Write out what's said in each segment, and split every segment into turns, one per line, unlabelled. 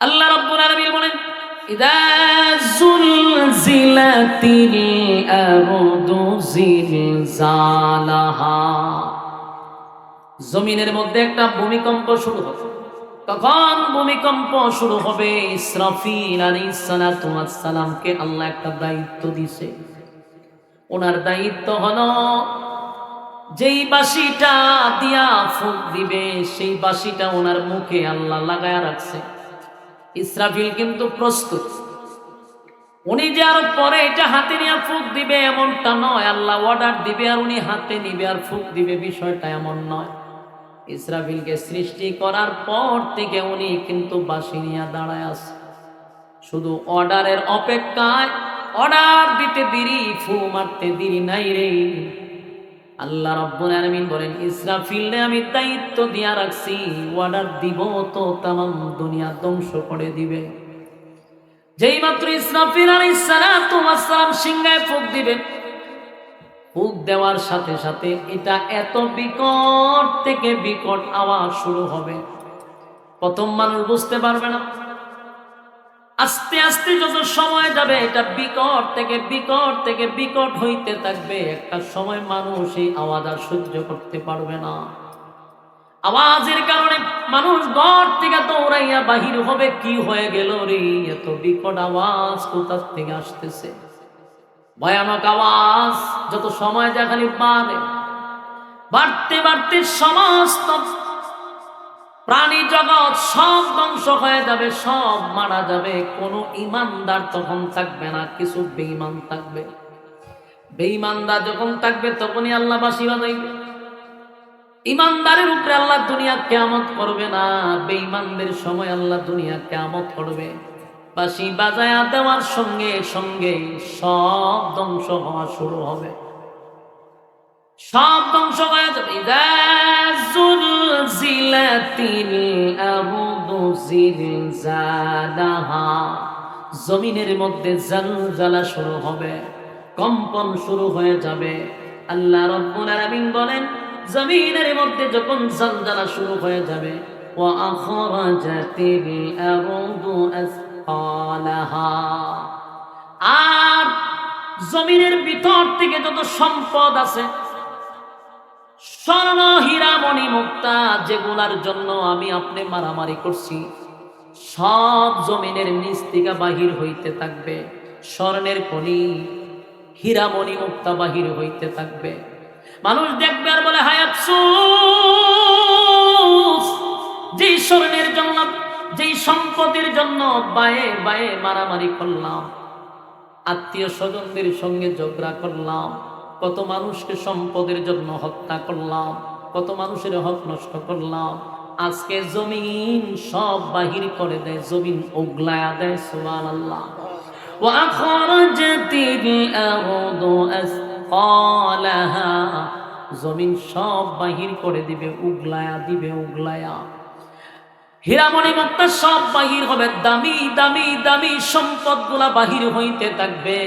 আল্লাহ রাব্বুল আলামিন বলেন, ইদা আরদু জমিনের মধ্যে একটা ভূমিকম্প শুরু হবে। তখন ভূমিকম্প শুরু হবে ইসরাফিল আলাইহিস সালাতু ওয়াস সালামকে আল্লাহ একটা দায়িত্ব দিছে ওনার দায়িত্ব হলো, যেই বাঁশিটা দিয়া ফুক দিবে, সেই বাঁশিটা ওনার মুখে আল্লাহ লাগায়া রাখছে। ইসরাফিল কিন্তু প্রস্তুত। উনি যে আর পরে এটা হাতে নিয়ে ফুক দিবে এমনটা নয়। আল্লাহ অর্ডার দিবে আর উনি হাতে নিবে আর ফুক দিবে বিষয়টা এমন নয়। ইসরাফিলকে সৃষ্টি করার পর থেকে উনি কিন্তু বাঁশি নিয়ে দাঁড়ায় আছে। শুধু অর্ডারের অপেক্ষায় অর্ডার দিতে দেরি, ফু মারতে দেরি নাই রে। আল্লাহ রব্বুল আলামিন বলেন ইসরাফিলে আমি দায়িত্ব দিয়া রাখছি অর্ডার দিব তো তামাম দুনিয়া ধ্বংস করে দিবে। যেই মাত্র ইসরাফিল ওয়াস সালাম সিংহায় ফুক দিবে, ফুক দেওয়ার সাথে সাথে এটা এত বিকট থেকে বিকট আওয়াজ শুরু হবে। প্রথম মানুষ বুঝতে পারবে না। আস্তে আস্তে যত সময় যাবে, এটা বিকট থেকে বিকট থেকে বিকট হইতে থাকবে। একটা সময় মানুষ এই আওয়াজ আর সহ্য করতে পারবে না। আওয়াজের কারণে মানুষ ঘর থেকে দৌড়াইয়া বাহির হবে। কি হয়ে গেল রে? এত বিকট আওয়াজ কোথার থেকে আসতেছে? ভয়ানক আওয়াজ। যত সময় যা খালি বাড়ে। বাড়তে বাড়তে সমস্ত প্রাণী জগৎ সব ধ্বংস হয়ে যাবে, সব মারা যাবে। কোনো ইমানদার তখন থাকবে না, কিছু বেঈমান থাকবে। বেঈমানদার যখন থাকবে, তখনই আল্লাহ বাসি বাজাইবে। ইমানদারের উপরে আল্লাহ দুনিয়া কেমত করবে না, বেঈমানদের সময় আল্লাহ দুনিয়া কেমত করবে। বাসি বাজায়া দেওয়ার সঙ্গে সঙ্গে সব ধ্বংস হওয়া শুরু হবে। সব ধ্বংস হয়ে যাবে। আরদু জমিনের মধ্যে জালজালা শুরু হবে, কম্পন শুরু হয়ে যাবে। আল্লাহ রাব্বুল আলামিন বলেন, জমিনের মধ্যে যখন জালজালা শুরু হয়ে যাবে, ওয়া আখরাজাতিল আরদু আসফালাহা। আর জমিনের ভিতর থেকে যত সম্পদ আছে স্বর্ণ হীরা মণি মুক্তা, যেগুলার জন্য আমি আপনি মারামারি করছি, সব জমিনের নিচ থেকে বাহির হইতে থাকবে, স্বর্ণের খনি, হীরামণি মুক্তা বাহির হইতে থাকবে। মানুষ দেখবে আর বলে, হায় আফসোস, যেই স্বর্ণের জন্য, যেই সম্পদের জন্য বায়ে বায়ে মারামারি করলাম, আত্মীয় স্বজনদের সঙ্গে ঝগড়া করলাম কত মানুষকে সম্পদের জন্য হত্যা করলাম, কত মানুষের হক নষ্ট করলাম। আজকে জমিন সব বাহির করে দেয়, জমিন উগলায়া দেয় সুবান আল্লাহ জমিন সব বাহির করে দিবে, উগলায়া দিবে, উগলায়া। হীরামণি মুক্তা সব বাহির হবে দামি দামি দামি সম্পদ গুলা বাহির হইতে থাকবে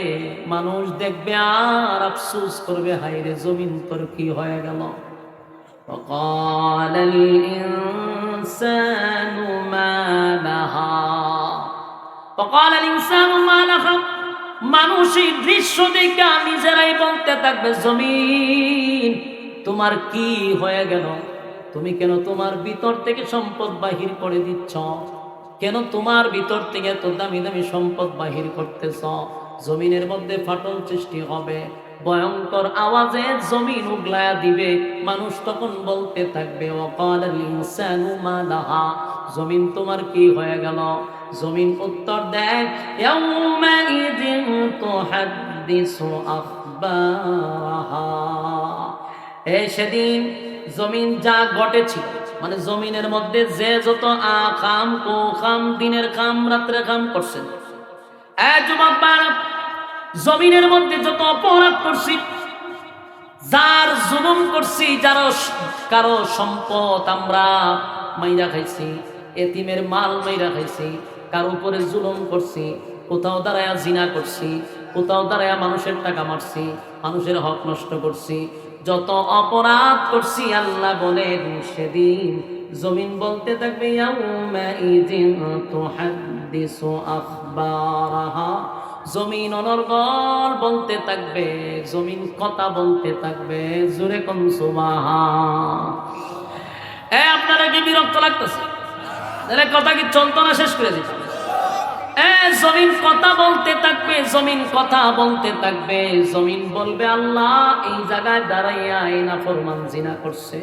মানুষ দেখবে আর আফসুস করবে হাইরে জমিন তোর কি হয়ে গেল وقال الإنسان ما لها وقال الإنسان ما لها মানুষ এই দৃশ্য দেখে নিজেরাই বলতে থাকবে জমিন তোমার কি হয়ে গেল তুমি কেন তোমার ভিতর থেকে সম্পদ বাহির করে দিচ্ছ? কেন তোমার ভিতর থেকে এত দামি দামি সম্পদ বাহির করতেছ? জমিনের মধ্যে ফাটল সৃষ্টি হবে, ভয়ঙ্কর আওয়াজে জমিন উগলায়া দিবে। মানুষ তখন বলতে থাকবে জমিন তোমার কি হয়ে গেল? জমিন উত্তর এ সেদিন জমিন যা ঘটেছিল মানে জমিনের মধ্যে যে যত আ খাম কো খাম, দিনের খাম রাত্রে খাম করছেন। জমিনের মধ্যে যত অপরাধ করছি, যার জুলুম করছি যার কারও সম্পদ আমরা মাইরা খাইছি, এতিমের মাল মাইরা খাইছি, কার উপরে জুলুম করছি, কোথাও দাঁড়ায়া জিনা করছি, কোথাও দাঁড়ায়া মানুষের টাকা মারছি, মানুষের হক নষ্ট করছি যত অপরাধ করছি, আল্লাহ বলেন সেদিন জমিন বলতে থাকবে জমিন অনর্গল বলতে থাকবে, জমিন কথা বলতে থাকবে, জোরে কম এ, আপনারা কি বিরক্ত লাগতেছে? কথা কি চলতো না শেষ করে এ জমিন কথা বলতে থাকবে, জমিন কথা বলতে থাকবে। জমিন বলবে, আল্লাহ, এই জায়গায় দাঁড়াইয়া এই না ফরমান জিনা করছে।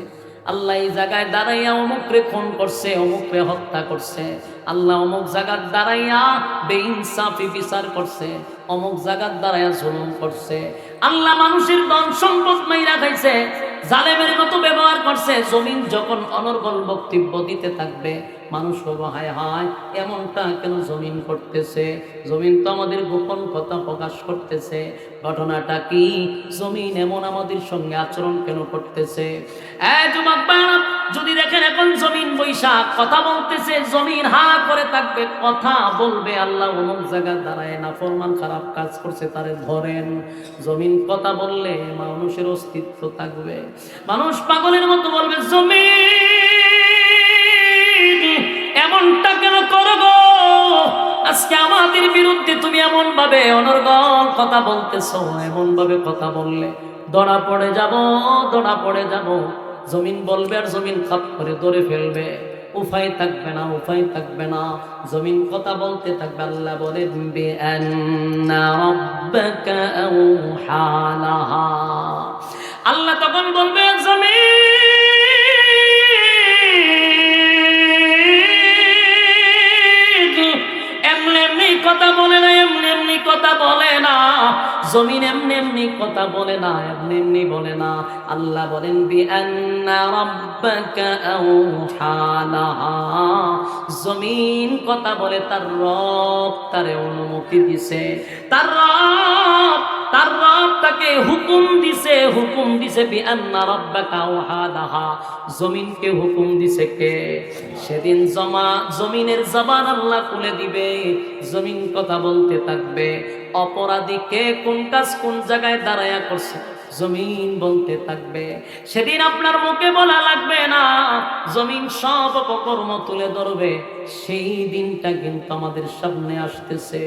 আল্লাহ, এই জায়গায় দাঁড়াইয়া অমুকরে খুন করছে, অমুকরে হত্যা করছে। আল্লাহ, অমুক জায়গার দাঁড়াইয়া বেইনসাফি বিচার করছে, অমুক জায়গার দাঁড়াইয়া জুলুম করছে। আল্লাহ, মানুষের ধন সম্পদ মাইরা খাইছে, জালেমের মতো ব্যবহার করছে। জমিন যখন অনর্গল বক্তব্য দিতে থাকবে মানুষ বলব হায় হায়, এমনটা কেন জমিন করতেছে? জমিন তো আমাদের গোপন কথা প্রকাশ করতেছে। ঘটনাটা কি? জমিন এমন আমাদের সঙ্গে আচরণ কেন করতেছে? যদি দেখেন এখন জমিন বৈশাখ, কথা বলতেছে, জমিন হা করে থাকবে, কথা বলবে, আল্লাহ অমুক জায়গায় দাঁড়ায় না, ফরমান খারাপ কাজ করছে, তারে ধরেন। জমিন কথা বললে মানুষের অস্তিত্ব থাকবে। মানুষ পাগলের মতো বলবে, জমিন এমনটা কেন করো গো আজকে আমাদের বিরুদ্ধে তুমি এমন ভাবে অনর্গল কথা বলতেছো এমন ভাবে কথা বললে। দড়া পড়ে যাব, দড়া পড়ে যাব। জমিন বলবে আর জমিন খাপ করে ধরে ফেলবে। উফাই থাকবে না, উফাই থাকবে না। জমিন কথা বলতে থাকবে, আল্লাহ বলে আল্লাহ তখন বলবে, জমিন কথা বলে না। জমিন এমনি এমনি কথা বলে না, এমনি এমনি বলে না। আল্লাহ বলেন বি জমিন কথা বলে, তার রব তারে অনুমতি দিছে। তার রব হুকুম দিছে হুকুম দিছে বি আন্না রাব্বাকা আওহালাহা জমিনকে হুকুম দিছে কে? সেদিন জমা, জমিনের জবান আল্লাহ খুলে দিবে, জমিন কথা বলতে থাকবে। অপরাধীকে কোন কাজ কোন জায়গায় দাঁড়ায়া করছে, জমিন বলতে থাকবে। সেদিন আপনার মুখে বলা লাগবে না, জমিন সব অপকর্ম তুলে ধরবে। সেই দিনটা কিন্তু আমাদের সামনে আসতেছে।